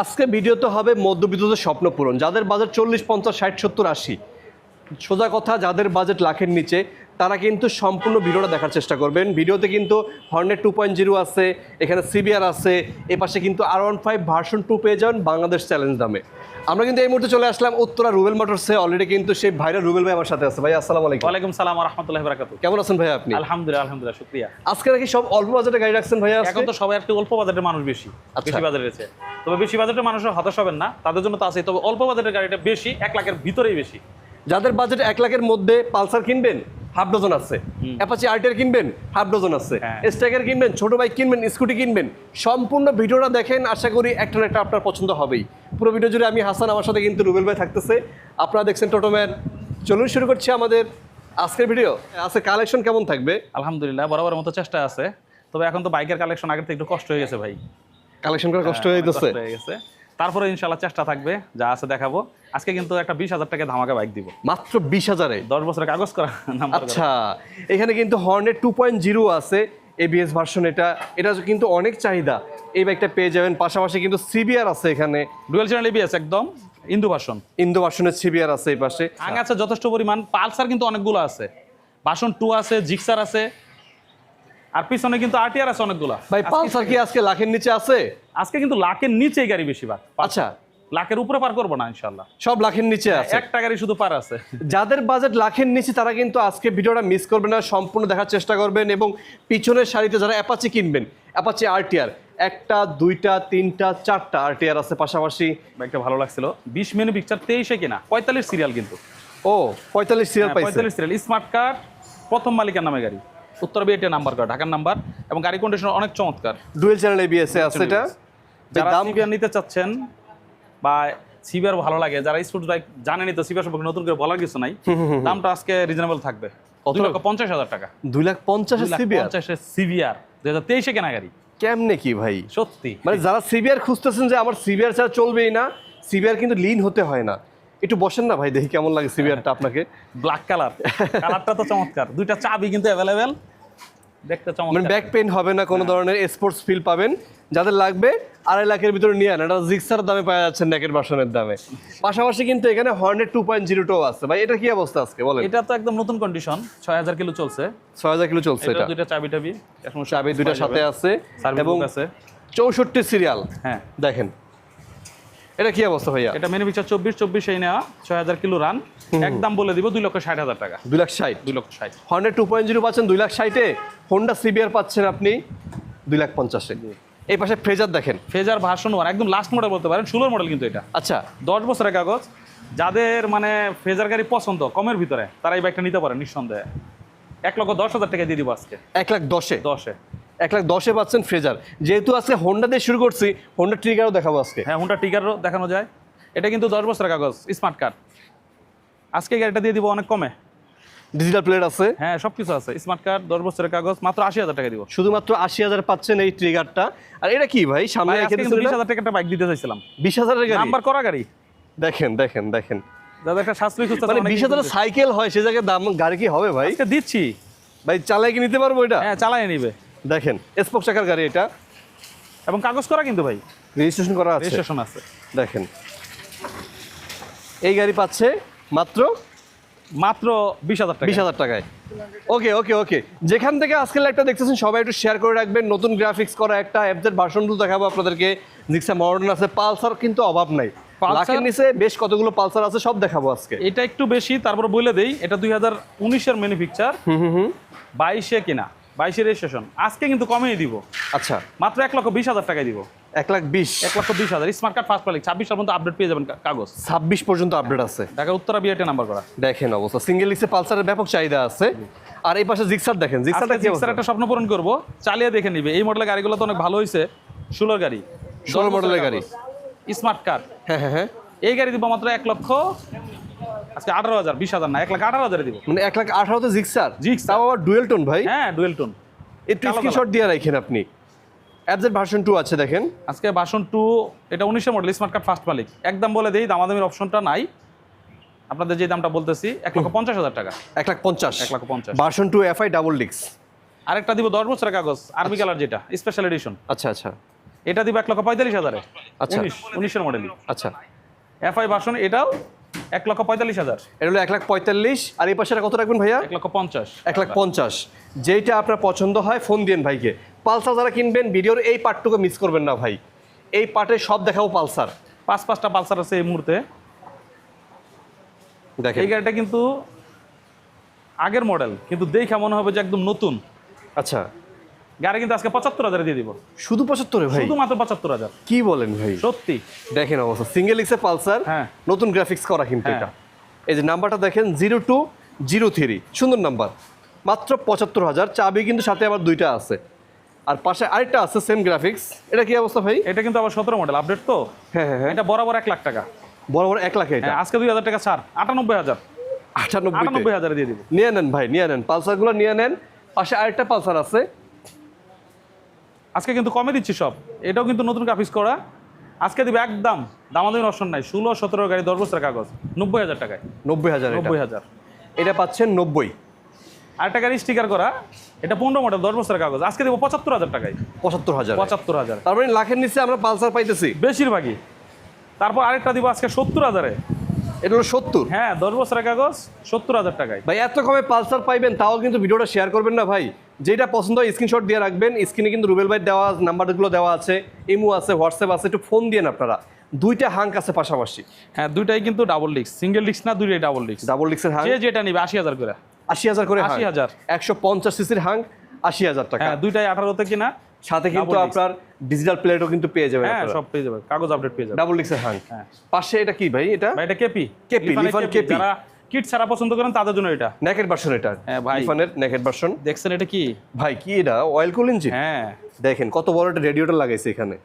আজকে ভিডিও তো হবে মধ্যবিত্তদের স্বপ্ন পূরণ। যাদের বাজেট চল্লিশ, পঞ্চাশ, ষাট, সত্তর, আশি। সোজা কথা, যাদের বাজেট লাখের নিচে তারা কিন্তু সম্পূর্ণ ভিডিওটা দেখার চেষ্টা করবেন। ভিডিওতে কিন্তু হর্নেট টু পয়েন্ট জিরো আছে এখানে সিবিআর আছে এ পাশে কিন্তু R one five version two পেয়ে যাবেন বাংলাদেশ চ্যালেঞ্জ দামে। আমরা কিন্তু এই মুহূর্তে চলে আসলাম উত্তরা রুবেল মোটরসে অলরেডি কিন্তু সেই ভাইরা রুবেল ভাই আমার সাথে আছে। ভাই আসসালামু আলাইকুম। ওয়ালাইকুম সালাম রহমতুল্লাহ বারাকাতু কেমন আছেন ভাই আপনি? আলহামদুলিল্লাহ আলহামদুলিল্লাহ শুক্রিয়া। আজকে নাকি সব অল্প বাজেটে গাড়ি রাখছেন ভাইয়া আজকে? এখন তো সবাই একটু অল্প বাজেটের মানুষ বেশি আচ্ছা। বেশি বাজেট রয়েছে তবে বেশি বাজেটের মানুষের হতাশ হবেন না তাদের জন্য তো আছে। তবে অল্প বাজেটের গাড়িটা বেশি এক লাখের ভিতরেই বেশি। যাদের বাজেট এক লাখের মধ্যে পালসার কিনবেন হাফ ডজন আছে। অ্যাপাচি আর্টের কিনবেন হাফ ডজন আছে। হ্যাঁ। কিনবেন ছোট বাইক কিনবেন স্কুটি কিনবেন সম্পূর্ণ ভিডিওটা দেখেন আশা করি একটা না একটা আপনার পছন্দ হবেই। পুরো ভিডিও জুড়ে আমি হাসান আমার সাথে কিন্তু রুবেল ভাই থাকতেছে। আপনারা দেখছেন টোটোম্যান চলুন শুরু করছি আমাদের আজকের ভিডিও। আজকে কালেকশন কেমন থাকবে? আলহামদুলিল্লাহ বরাবর মতো চেষ্টা আছে। তবে এখন তো বাইকের কালেকশন আগের থেকে একটু কষ্ট হয়ে গেছে ভাই। কালেকশন করা কষ্ট হ্যাঁ, কষ্ট হয়ে গেছে। তারপরে ইনশাল্লাহ চেষ্টা থাকবে যা আছে দেখাবো। আজকে কিন্তু একটা বিশ হাজার টাকা ধামাকা বাইক দিব। মাত্র বিশ হাজারে? দশ বছরের কাগজ করা আচ্ছা এখানে কিন্তু হর্নের টু পয়েন্ট জিরো আছে এবিএস ভার্সন এটা। এটা কিন্তু অনেক চাহিদা। এই বাইকটা পেয়ে যাবেন। পাশাপাশি কিন্তু সিবিআর আছে এখানে। ডুয়েল চ্যানেল এবিএস একদম ইন্দু ভার্সন ইন্দু ভার্সনের সিবিআর আছে এই পাশে। আগে আছে যথেষ্ট পরিমাণ পালসার কিন্তু অনেকগুলো আছে। বাসন টু আছে জিক্সার আছে। আর পিছনে কিন্তু আরটিআর আছে অনেকগুলো। ভাই পালসার কি আজকে লাখের নিচে আছে? আজকে কিন্তু লাখের নিচেই গাড়ি বেশিরভাগ আচ্ছা। লাখের উপরে পার করব না ইনশাল্লাহ সব লাখের নিচে আছে। একটা গাড়ি শুধু পার আছে। যাদের বাজেট লাখের নিচে তারা কিন্তু আজকে ভিডিওটা মিস করবেন না সম্পূর্ণ দেখার চেষ্টা করবেন এবং পিছনের সারিতে যারা অ্যাপাচি কিনবেন অ্যাপাচি আরটিআর একটা দুইটা তিনটা চারটা আরটিআর আছে পাশাপাশি। একটা ভালো লাগছিল। বিশ মেনু পিকচার তেইশে কিনা পঁয়তাল্লিশ সিরিয়াল কিন্তু। ও পঁয়তাল্লিশ সিরিয়াল পাইছে। পঁয়তাল্লিশ সিরিয়াল স্মার্ট কার্ড প্রথম মালিকের নামে গাড়ি। উত্তর বিএটি নাম্বার কার্ড ঢাকার নাম্বার এবং গাড়ি কন্ডিশন অনেক চমৎকার। ডুয়েল চ্যানেল এবিএস আছে এটা? দাম নিতে চাচ্ছেন বা সিবিআর ভালো লাগে যারা স্পোর্টস বাইক জানেনি তো সিবিআর সম্পর্কে নতুন করে বলার কিছু নাই। দামটা আজকে রিজনেবল থাকবে। কত? লক্ষ পঞ্চাশ হাজার টাকা। দুই লাখ পঞ্চাশের সিবিআর পঞ্চাশের সিবিআর দুই হাজার তেইশে কেনা গাড়ি কেমনে কি ভাই? সত্যি। মানে যারা সিবিআর খুঁজতেছেন যে আমার সিবিআর ছাড়া চলবেই না সিবিআর কিন্তু লিন হতে হয় না। একটু বসেন না ভাই দেখি কেমন লাগে সিবিআরটা আপনাকে। ব্ল্যাক কালার কালারটা তো চমৎকার। দুইটা চাবি কিন্তু অ্যাভেলেবেল দেখতে মানে ব্যাক পেইন হবে না কোনো ধরনের স্পোর্টস ফিল পাবেন। যাদের লাগবে আড়াই লাখের ভিতরে নিয়ে আন এটা জিক্সার দামে পাওয়া যাচ্ছে নেকের বাসনের দামে। পাশাপাশি কিন্তু এখানে Hornet two point zero two আছে। ভাই এটা কি অবস্থা আজকে বলেন। এটা তো একদম নতুন কন্ডিশন ছয় হাজার কিলো চলছে। ছয় হাজার কিলো চলছে এটা দুইটা চাবি টাবি। চাবি দুইটার সাথে আছে এবং আছে। চৌষট্টি সিরিয়াল হ্যাঁ। দেখেন। এটা কি অবস্থা ভাইয়া? এটা মেনু পিকচার চব্বিশ চব্বিশ এই নেওয়া ছয় হাজার কিলো রান একদম বলে দিব দুই লক্ষ ষাট হাজার টাকা। দুই লাখ ষাট? দুই লক্ষ ষাট। হর্নেট টু পয়েন্ট জিরো পাচ্ছেন দুই লাখ ষাটে। হোন্ডা সিবিআর পাচ্ছেন আপনি দুই লাখ পঞ্চাশে। এই পাশে ফ্রেজার দেখেন। ফ্রেজার ভার্সন ওয়ান একদম লাস্ট মডেল বলতে পারেন ষোলোর মডেল কিন্তু এটা। আচ্ছা। দশ বছরের কাগজ। যাদের মানে ফ্রেজার গাড়ি পছন্দ কমের ভিতরে তারা এই বাইকটা নিতে পারে নিঃসন্দেহে। এক লক্ষ দশ হাজার টাকা দিয়ে দিব আজকে। এক লাখ দশে? দশে। এক লাখ দশে পাচ্ছেন ফ্রেজার। যেহেতু আজকে হোন্ডা দিয়ে শুরু করছি হোন্ডা ট্রিগারও দেখাবো আজকে। হ্যাঁ হুন্ডা টিকারও দেখানো যায়। এটা কিন্তু দশ বছরের কাগজ স্মার্ট কার্ড আজকে গাড়িটা দিয়ে দিব অনেক কমে। ডিজিটাল প্লেট আছে। হ্যাঁ সব কিছু আছে। স্মার্ট কার্ড দশ বছরের কাগজ মাত্র আশি হাজার টাকা দিব। শুধুমাত্র আশি হাজার পাচ্ছেন এই ট্রিগারটা আর এটা কি ভাই? সামনে বিশ হাজার টাকা একটা বাইক দিতে চাইছিলাম। বিশ হাজারের গাড়ি? নাম্বার করা গাড়ি। দেখেন দেখেন দেখেন। দাদা একটা শাস্ত্রী খুঁজতে মানে বিশ হাজার সাইকেল হয় সে জায়গায় দাম গাড়ি কি হবে ভাই? দিচ্ছি। ভাই চালাই কি নিতে পারব এটা? হ্যাঁ চালাই নিবে। দেখেন স্পোক চাকার গাড়ি এটা। এবং কাগজ করা কিন্তু ভাই। রেজিস্ট্রেশন করা আছে। রেজিস্ট্রেশন আছে। দেখেন। এই গাড়ি পাচ্ছে মাত্র মাত্র বিশ হাজার টাকা বিশ হাজার টাকায়। ওকে ওকে ওকে। যেখান থেকে আজকের একটা দেখতেছেন সবাই একটু শেয়ার করে রাখবেন। নতুন গ্রাফিক্স করা একটা অ্যাপদের ভার্সনগুলো দেখাবো আপনাদেরকে। জিক্সা মডার্ন আছে পালসার কিন্তু অভাব নাই। লাখের নিচে বেশ কতগুলো পালসার আছে সব দেখাবো আজকে। এটা একটু বেশি তারপর বলে দেই এটা দুই হাজার উনিশের ম্যানুফ্যাকচার হুম হুম হুম। বাইশে কিনা। বাইশে রেজিস্ট্রেশন আজকে কিন্তু কমিয়ে দিব। আচ্ছা। মাত্র এক লক্ষ বিশ হাজার টাকায় দিব। এক লাখ বিশ। এক লক্ষ বিশ হাজার। স্মার্ট কার্ড ফার্স্ট পালিক ছাব্বিশ পর্যন্ত আপডেট পেয়ে যাবেন কাগজ। ছাব্বিশ পর্যন্ত আপডেট আছে। ঢাকা উত্তরা বিআরটি নাম্বার করা। দেখেন অবস্থা। সিঙ্গেল লিক্সে পালসারের ব্যাপক চাহিদা আছে। আর এই পাশে জিক্সার দেখেন। জিক্সারটা জিক্সার একটা স্বপ্ন পূরণ করব। চালিয়ে দেখে নিবে। এই মডেলের গাড়িগুলো তো অনেক ভালো হয়েছে ষোলোর গাড়ি। 16 মডেলের গাড়ি। স্মার্ট কার্ড হ্যাঁ হ্যাঁ হ্যাঁ। এই গাড়ি দিব মাত্র এক লক্ষ আজকে আঠারো হাজার বিশ হাজার না এক লাখ আঠারো হাজারে দিব। মানে এক লাখ আঠারোতে জিক্সার Gixxer। তাও আবার ডুয়েল টোন ভাই? হ্যাঁ ডুয়েল টোন একটু স্ক্রিনশট দিয়ে রাখেন আপনি। অ্যাপজের ভার্সন টু আছে দেখেন। আজকে বাসন টু এটা উনিশের মডেল স্মার্ট কার্ড ফার্স্ট মালিক। একদম বলে দিই দামাদামির অপশনটা নাই। আপনাদের যে দামটা বলতেছি এক লক্ষ পঞ্চাশ হাজার টাকা। এক লাখ পঞ্চাশ। এক লক্ষ পঞ্চাশ। ভার্সন টু এফআই ডাবল ডিক্স আরেকটা দিব দশ বছরের কাগজ আর্মি কালার যেটা স্পেশাল এডিশন আচ্ছা আচ্ছা। এটা দিব এক লক্ষ পঁয়তাল্লিশ হাজারে। আচ্ছা। উনিশ উনিশের মডেলই আচ্ছা। এফআই ভার্সন এটাও এক লক্ষ পঁয়তাল্লিশ হাজার। এটা হলো এক লাখ পঁয়তাল্লিশ। আর এই পাশে কত রাখবেন ভাইয়া? এক লক্ষ পঞ্চাশ। এক লাখ পঞ্চাশ। যেইটা আপনার পছন্দ হয় ফোন দিন ভাইকে। পালসার যারা কিনবেন ভিডিওর এই পার্টটুকু মিস করবেন না ভাই। এই পার্টে সব দেখাবো পালসার। পাঁচ পাঁচটা পালসার আছে এই মুহূর্তে। দেখেন। এই গাড়িটা কিন্তু আগের মডেল কিন্তু দেখা মনে হবে যে একদম নতুন। আচ্ছা। গাড়ি কিন্তু আজকে পঁচাত্তর হাজারে দিয়ে দিব। শুধু পঁচাত্তরে ভাই? শুধুমাত্র পঁচাত্তর হাজার। কি বলেন ভাই? সত্যি। দেখেন অবস্থা। সিঙ্গেল এক্সে পালসার হ্যাঁ। নতুন গ্রাফিক্স করা কিন্তু হ্যাঁ। এটা। এই যে নাম্বারটা দেখেন জিরো টু জিরো থ্রি সুন্দর নাম্বার। মাত্র পঁচাত্তর হাজার চাবি কিন্তু সাথে আবার দুইটা আছে। আর পাশে আরেকটা আছে সেম গ্রাফিক্স এটা কি অবস্থা ভাই? এটা কিন্তু আবার সতেরো মডেল আপডেট তো? হ্যাঁ হ্যাঁ হ্যাঁ। এটা বরাবর এক লাখ টাকা। বড় এক লাখে এটা? হ্যাঁ, আজকে দুই হাজার টাকা ছাড়। আটানব্বই হাজার। আটানব্বই আটানব্বই হাজারে দিয়ে দিব। নিয়ে নেন ভাই নিয়ে নেন। পালসারগুলো নিয়ে নেন। পাশে আরেকটা পালসার আছে। আজকে কিন্তু কমে দিচ্ছি সব। এটাও কিন্তু নতুন গ্রাফিক্স করা। আজকে দিবে একদম দামাদামি অপশন নাই। ষোলো সতেরো গাড়ি দশ বছরের কাগজ। নব্বই হাজার টাকায়। নব্বই হাজার নব্বই হাজার। এটা পাচ্ছেন নব্বই। আরেকটা গাড়ি স্টিকার করা। এটা পনেরো মডেল দশ বছরের কাগজ। আজকে দেবো পঁচাত্তর হাজার টাকায়। পঁচাত্তর হাজার। পঁচাত্তর হাজার। তার মানে লাখের নিচে আমরা পালসার পাইতেছি। বেশিরভাগই। তারপর আরেকটা দিব আজকে সত্তর হাজারে। এটা হলো সত্তর। হ্যাঁ দশ বছরের কাগজ সত্তর হাজার টাকায়। ভাই এত কমে পালসার পাইবেন তাও কিন্তু ভিডিওটা শেয়ার করবেন না ভাই। যেটা পছন্দ হয় স্ক্রিনশট দিয়ে রাখবেন। স্ক্রিনে কিন্তু রুবেল ভাই দেওয়া নাম্বারগুলো দেওয়া আছে ইমো আছে হোয়াটসঅ্যাপ আছে একটু ফোন দিয়ে আপনারা। দুইটা হাঙ্ক আছে পাশাপাশি। হ্যাঁ দুইটাই কিন্তু ডাবল ডিস্ক সিঙ্গেল ডিস্ক না দুইটাই ডাবল ডিস্ক ডাবল ডিক্সের হাঙ্ক যে যেটা নিবে আশি হাজার করে। আশি হাজার করে 80,000 একশো পঞ্চাশ সিসির হাঙ্ক আশি হাজার টাকা। হ্যাঁ দুইটাই আঠারোতে কিনা সাথে কিন্তু আপনার ডিজিটাল প্লেটও কিন্তু পেয়ে যাবেন হ্যাঁ সব পেয়ে যাবে কাগজ আপডেট পেয়ে যাবে ডাবল ডিক্সের হাঙ্ক। পাশে এটা কি ভাই এটা? ভাই এটা কেপি কেপি, লিফান কেপি। যারা কিট ছাড়া পছন্দ করেন তাদের জন্য এটা। নেকেট ভার্সন এটা। হ্যাঁ, ভাই। ইফানের নেকেট ভার্সন দেখছেন এটা কি? ভাই কি এটা? অয়েল কুল ইঞ্জিন হ্যাঁ। দেখেন কত বড় একটা রেডিওটা লাগাইছে এখানে।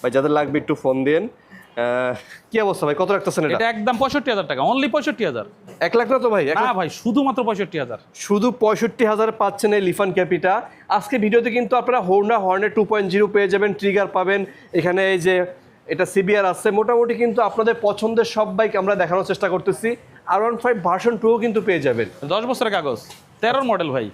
ভাই যাদের লাগবে একটু ফোন দেন। কি অবস্থা ভাই? কত রাখতেছেন এটা? এটা একদম পঁয়ষট্টি হাজার টাকা। অনলি পঁয়ষট্টি হাজার। এক লাখ না তো ভাই না ভাই শুধুমাত্র পঁয়ষট্টি হাজার। শুধু পঁয়ষট্টি হাজার পাচ্ছেন এই লিফান ক্যাপিটা আজকে ভিডিওতে কিন্তু আপনারা হোন্ডা হর্নের টু পয়েন্ট জিরো পেয়ে যাবেন ট্রিগার পাবেন। এখানে এই যে এটা সিবিআর আছে। মোটামুটি কিন্তু আপনাদের পছন্দের সব বাইক আমরা দেখানোর চেষ্টা করতেছি। আর ওয়ান ফাইভ ভার্সন টুও কিন্তু পেয়ে যাবেন। দশ বছরের কাগজ। তেরোর মডেল ভাই।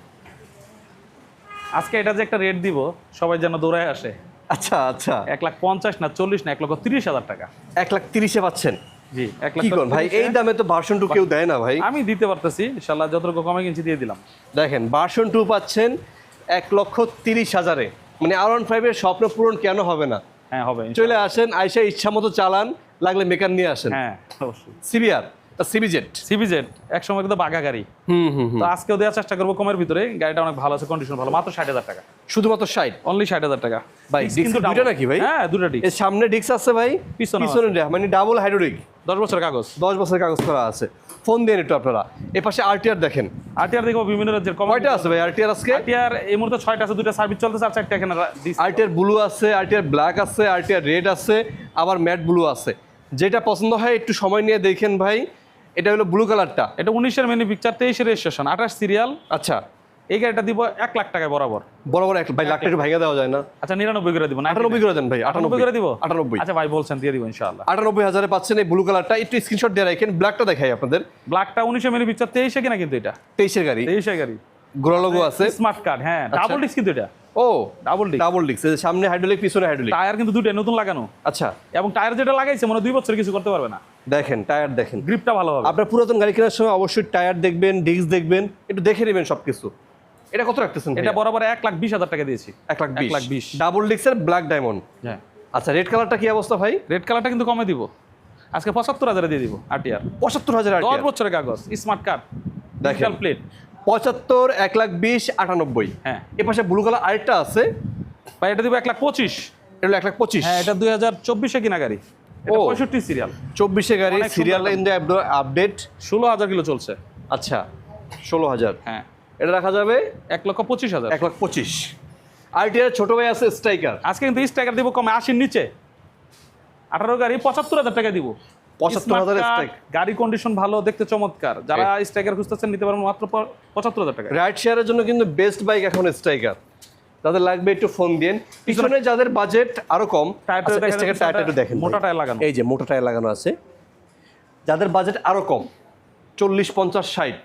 আজকে এটা যে একটা রেট দিব সবাই যেন দৌড়ায় আসে। আচ্ছা আচ্ছা। এক লাখ পঞ্চাশ না চল্লিশ না এক লক্ষ তিরিশ হাজার টাকা। এক লাখ তিরিশে পাচ্ছেন। জি এক লাখ ভাই? এই দামে তো ভার্সন টু কেউ দেয় না ভাই। আমি দিতে পারতেছি ইনশাল্লাহ যতটুকু কমে কিনছি দিয়ে দিলাম। দেখেন ভার্সন টু পাচ্ছেন এক লক্ষ তিরিশ হাজারে। মানে আর ওয়ান ফাইভের স্বপ্ন পূরণ কেন হবে না? হ্যাঁ হবে চলে আসেন আইসা ইচ্ছা মতো চালান লাগলে মেকার নিয়ে আসেন। হ্যাঁ অবশ্যই। সিবিআর সিবিজেট সিবিজেড এক সময় কিন্তু বাঘা গাড়ি। হুম হুম। তো আজকেও দেওয়ার চেষ্টা করব কমের ভিতরে গাড়িটা অনেক ভালো আছে কন্ডিশন ভালো মাত্র ষাট হাজার টাকা। শুধুমাত্র ষাট? অনলি ষাট হাজার টাকা। ভাই, কিন্তু নাকি ভাই? হ্যাঁ দুটো ডিস্ক সামনে ডিক্স আছে ভাই পিছনে মানে ডাবল হাইড্রোলিক দশ বছর কাগজ। দশ বছরের কাগজ করা আছে। ফোন দেন একটু আপনারা। এ পাশে আরটিআর দেখেন। আরটিআর দেখব বিভিন্ন রাজ্যের কয়টা আছে ভাই আরটিআর আজকে? আরটিআর এই মুহূর্তে ছয়টা আছে দুটো সার্ভিস চলতেছে আর চারটা এখানে। আরটিআর ব্লু আছে আরটিআর ব্ল্যাক আছে আরটিআর রেড আছে আবার ম্যাট ব্লু আছে। যেটা পছন্দ হয় একটু সময় নিয়ে দেখেন ভাই। এটা হলো ব্লু কালারটা এটা উনিশের মেনি পিকচার তেইশের রেজিস্ট্রেশন আঠাশ সিরিয়াল আচ্ছা। এই গাড়িটা দিব এক লাখ টাকায় বরাবর। বড় এক ভাই লাখটা একটু ভাঙা দেওয়া যায় না। আচ্ছা নিরানব্বই করে দিব আটানব্বই করে দেন ভাই আটানব্বই। করে দিব? আটানব্বই। আচ্ছা ভাই বলছেন দিয়ে দিব ইনশাআল্লাহ। আটানব্বই হাজারে পাচ্ছেন এই ব্লু কালারটা একটু স্ক্রিনশট দিয়ে রাখেন ব্ল্যাকটা দেখাই আপনাদের। ব্ল্যাকটা উনিশে মিলি পিকচার তেইশে কিনা কিন্তু এটা? তেইশের গাড়ি। তেইশে গাড়ি। গোড়া লোগো আছে। স্মার্ট কার্ড হ্যাঁ ডাবল ডিস্ক কিন্তু এটা। ও ডাবল ডিস্ক ডাবল ডিক্স সামনে হাইড্রোলিক পিছনে হাইড্রোলিক টায়ার কিন্তু দুটো নতুন লাগানো। আচ্ছা। এবং টায়ার যেটা লাগাইছে মনে দুই বছর কিছু করতে পারবে না। দেখেন টায়ার দেখেন। গ্রিপটা ভালো হবে। আপনার পুরাতন গাড়ি কেনার সময় অবশ্যই টায়ার দেখবেন ডিস্ক দেখবেন একটু দেখে নেবেন সবকিছু। এটা কত রাখতেছেন এটা বরাবর এক লাখ বিশ হাজার টাকা দিয়েছি। এক লাখ বিশ লাখ বিশ। ডাবল ডিক্সের ব্ল্যাক ডায়মন্ড হ্যাঁ। আচ্ছা রেড কালারটা কি অবস্থা ভাই? রেড কালারটা কিন্তু কমে দিব। আজকে পঁচাত্তর হাজারে দিয়ে দিব আরটিআর পঁচাত্তর হাজার দশ বছরের কাগজ স্মার্ট কার্ড। ডিজিটাল প্লেট পঁচাত্তর এক লাখ বিশ আটানব্বই। হ্যাঁ। এ পাশে ব্লু কালার আরেকটা আছে। ভাই এটা দিব এক লাখ পঁচিশ। এটা এক লাখ পঁচিশ। হ্যাঁ এটা দুই হাজার চব্বিশে কিনা গাড়ি। এটা ও। পঁয়ষট্টি সিরিয়াল চব্বিশে গাড়ি সিরিয়াল। ইন আপডেট ষোলো হাজার কিলো চলছে। আচ্ছা ষোলো হাজার। হ্যাঁ। এটা রাখা যাবে এক লক্ষ পঁচিশ হাজার। এক লাখ পঁচিশ। আইটিআর ছোট ভাই আছে স্ট্রাইকার আজকে কিন্তু স্ট্রাইকার দিব কমে আশির নিচে। আঠারো গাড়ি পঁচাত্তর হাজার টাকা দিব। 75,000 Smart card, গাড়ি কন্ডিশন ভালো দেখতে চমৎকার। যারা স্ট্রাইকার খুঁজতেছেন নিতে পারবেন মাত্র পঁচাত্তর হাজার টাকা। রাইড শেয়ারের জন্য কিন্তু বেস্ট বাইক এখন স্ট্রাইকার যাদের লাগবে একটু ফোন দিন। পিছনে যাদের বাজেট আরও কম টায়ারটা আচ্ছা, একটু দেখেন। মোটা টায়ার লাগানো। এই যে মোটা টায়ার লাগানো আছে। যাদের বাজেট আরও কম চল্লিশ পঞ্চাশ ষাট।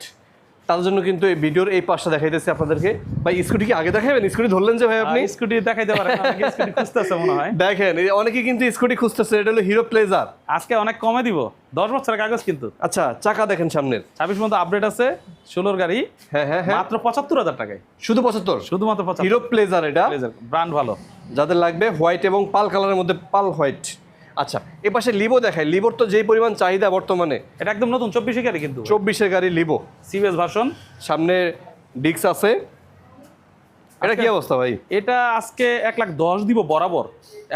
তার জন্য কিন্তু এই ভিডিওর এই পাশটা দেখাইতেছি আপনাদেরকে। ভাই স্কুটি কি আগে দেখাবেন স্কুটি ধরলেন যে ভাই আপনি? স্কুটি দেখাইতে পারেন স্কুটি খুঁজতেছে মনে হয়। দেখেন এই অনেকে কিন্তু স্কুটি খুঁজতেছে এটা হলো হিরো প্লেজার আজকে অনেক কমে দিব দশ বছরের কাগজ কিন্তু। আচ্ছা চাকা দেখেন সামনের। ছাব্বিশ মতো আপডেট আছে ষোলোর গাড়ি হ্যাঁ হ্যাঁ হ্যাঁ। মাত্র পঁচাত্তর হাজার টাকায়। শুধু পঁচাত্তর? শুধুমাত্র হিরো প্লেজার এটা। ব্র্যান্ড ভালো। যাদের লাগবে হোয়াইট এবং পাল কালারের মধ্যে পাল হোয়াইট আচ্ছা এ পাশে লিভো দেখায় লিবোর তো যেই পরিমাণ চাহিদা বর্তমানে এটা একদম নতুন চব্বিশে গাড়ি কিন্তু। চব্বিশের গাড়ি লিভো সিবিএস ভার্সন সামনে ডিক্স আছে। এটা কি অবস্থা ভাই? এটা আজকে এক লাখ দশ দিব বরাবর।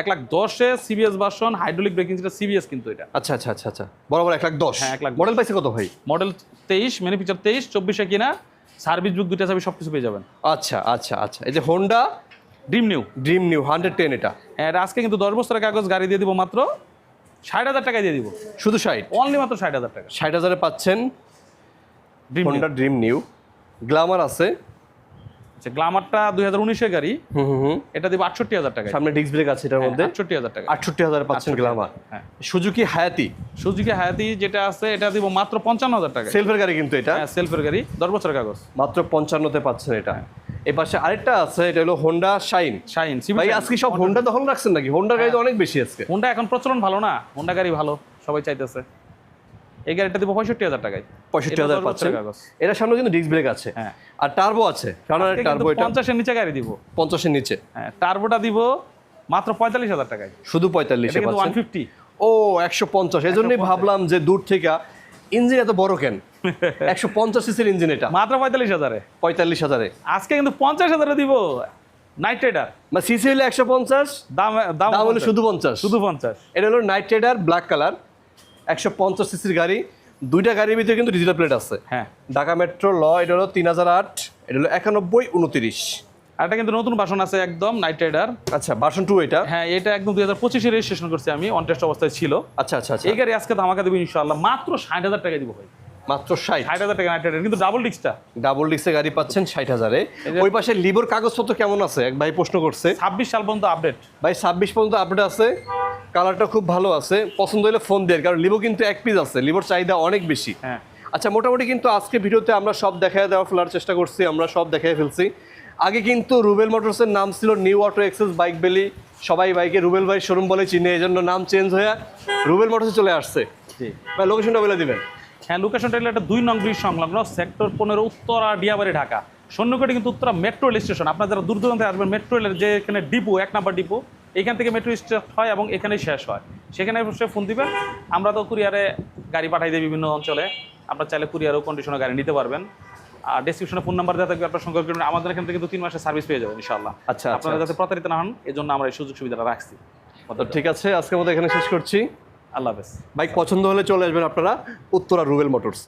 এক লাখ দশে সিবিএস ভার্সন হাইড্রোলিক ব্রেকিং যেটা সিবিএস কিন্তু এটা। আচ্ছা আচ্ছা আচ্ছা আচ্ছা। বরাবর এক লাখ দশ। হ্যাঁ, এক লাখ মডেল পাইছে কত ভাই? মডেল তেইশ ম্যানুফ্যাকচার তেইশ চব্বিশে কিনা সার্ভিস বুক দুইটা চাবি সব কিছু পেয়ে যাবেন। আচ্ছা আচ্ছা আচ্ছা। এই যে Honda Dream new Dream new hundred ten এটা। এটা আজকে কিন্তু দশ বছরের কাগজ গাড়ি দিয়ে দিব মাত্র ষাট হাজার টাকায় দিয়ে দিব। শুধু ষাট? অনলি মাত্র ষাট হাজার টাকা। ষাট হাজারে পাচ্ছেন Dream Honda Dream new Glamour আছে। আচ্ছা গ্লামারটা দুই হাজার উনিশের গাড়ি। হুম হুম হুম। এটা দিব আটষট্টি হাজার টাকা সামনে ডিস্ক ব্রেক আছে এটার মধ্যে। আটষট্টি হাজার টাকা আটষট্টি হাজারে পাচ্ছেন গ্লামার হ্যাঁ। সুজুকি হায়াতি সুজুকি হায়াতি যেটা আছে এটা দিব মাত্র পঞ্চান্ন হাজার টাকা সেলফের গাড়ি কিন্তু এটা। হ্যাঁ সেলফের গাড়ি দশ বছরের কাগজ। মাত্র পঞ্চান্নতে পাচ্ছেন এটা। এই পাশে আরেকটা আছে এটা হলো হোন্ডা শাইন শাইন ভাই আজকে সব হোন্ডা দখল রাখছেন নাকি? হোন্ডা গাড়ি তো অনেক বেশি আজকে। হোন্ডা এখন প্রচলন ভালো না? হোন্ডা গাড়ি ভালো সবাই চাইতেছে। এই গাড়িটা দিব পঁয়ষট্টি হাজার টাকায়। পঁয়ষট্টি হাজার পাচ্ছেন। এটা সামনে কিন্তু ডিস্ক ব্রেক আছে। হ্যাঁ। আর টার্বো আছে। টার্বো পঞ্চাশের নিচে গাড়ি দিব। পঞ্চাশের নিচে। হ্যাঁ টার্বোটা দিব মাত্র পঁয়তাল্লিশ হাজার টাকায়। শুধু পঁয়তাল্লিশে ওয়ান ফিফটি ও একশো পঞ্চাশ। এই জন্যই ভাবলাম যে দূর থেকে ইঞ্জিন এত বড় কেন? একশো পঞ্চাশ সিসির ইঞ্জিন এটা। মাত্র পঁয়তাল্লিশ হাজারে। পঁয়তাল্লিশ হাজারে। আজকে কিন্তু পঞ্চাশ হাজারে দিব। নাইট রাইডার মানে সিসি হলে একশো পঞ্চাশ দাম দাম হলো শুধু পঞ্চাশ। শুধু পঞ্চাশ। এটা হলো নাইট রাইডার ব্ল্যাক কালার একশো পঞ্চাশ সিসির গাড়ি। দুইটা গাড়ির ভিতরে কিন্তু ডিজিটাল প্লেট আছে। হ্যাঁ। ঢাকা মেট্রো ল এটা হলো তিন হাজার আট এটা হলো একানব্বই উনত্রিশ। আর এটা কিন্তু নতুন বাসন আছে একদম নাইট রাইডার আচ্ছা ভার্সন টু এটা। হ্যাঁ এটা একদম দুই হাজার পঁচিশে রেজিস্ট্রেশন করছি আমি অন টেস্ট অবস্থায় ছিল। আচ্ছা আচ্ছা আচ্ছা। এই গাড়ি আজকে ধামাকা দেবো ইনশাল্লাহ মাত্র ষাট হাজার টাকা দিব ভাই। মাত্র ষাট। ষাট হাজার টাকা নাইট কিন্তু ডাবল ডিস্কটা ডাবল ডিক্সে গাড়ি পাচ্ছেন ষাট হাজারে। ওই পাশে লিবোর কাগজপত্র কেমন আছে? এক ভাই প্রশ্ন করছে। ছাব্বিশ সাল পর্যন্ত আপডেট ভাই ছাব্বিশ পর্যন্ত আপডেট আছে। কালারটা খুব ভালো আছে। পছন্দ হলে ফোন দেন কারণ লিবো কিন্তু এক পিস আছে। লিবোর চাহিদা অনেক বেশি। হ্যাঁ। আচ্ছা মোটামুটি কিন্তু আজকে ভিডিওতে আমরা সব দেখায় দেওয়া ফেলার চেষ্টা করছি। আমরা সব দেখায় ফেলছি। আগে কিন্তু রুবেল মোটরসের নাম ছিল নিউ অটো এক্সেস বাইক বেলি সবাই বাইকে রুবেল ভাই শোরুম বলে চিনে এই জন্য নাম চেঞ্জ হয়ে রুবেল মোটরসে চলে আসছে। জি। ভাই লোকেশনটা বলে দিবেন। হ্যাঁ লোকেশন টাইলে একটা দুই নং ব্রিজ সংলগ্ন সেক্টর পনেরো উত্তরা ডিয়াবাড়ি ঢাকা। সৈন্যকোটি কিন্তু উত্তরা মেট্রো রেল স্টেশন আপনারা যারা দূর দূরান্তে আসবেন মেট্রো রেলের যে এখানে ডিপো এক নাম্বার ডিপো এখান থেকে মেট্রো স্টেশন হয় এবং এখানেই শেষ হয়। সেখানে বসে ফোন দিবেন। আমরা তো কুরিয়ারে গাড়ি পাঠাই দিই বিভিন্ন অঞ্চলে। আপনার চাইলে কুরিয়ারও কন্ডিশনে গাড়ি নিতে পারবেন। আর ডিসক্রিপশনে ফোন নাম্বার দেওয়া থাকবে আপনার সঙ্গে। করবেন আমাদের এখান থেকে কিন্তু তিন মাসের সার্ভিস পেয়ে যাবেন ইনশাল্লাহ আচ্ছা, আচ্ছা, আপনারা যাতে প্রতারিত না হন এই জন্য আমরা এই সুযোগ সুবিধাটা রাখছি। ঠিক আছে আজকের মতো এখানে শেষ করছি। আল্লাহ হাফেজ। বাইক পছন্দ হলে চলে আসবেন আপনারা উত্তরা রুবেল মোটরস।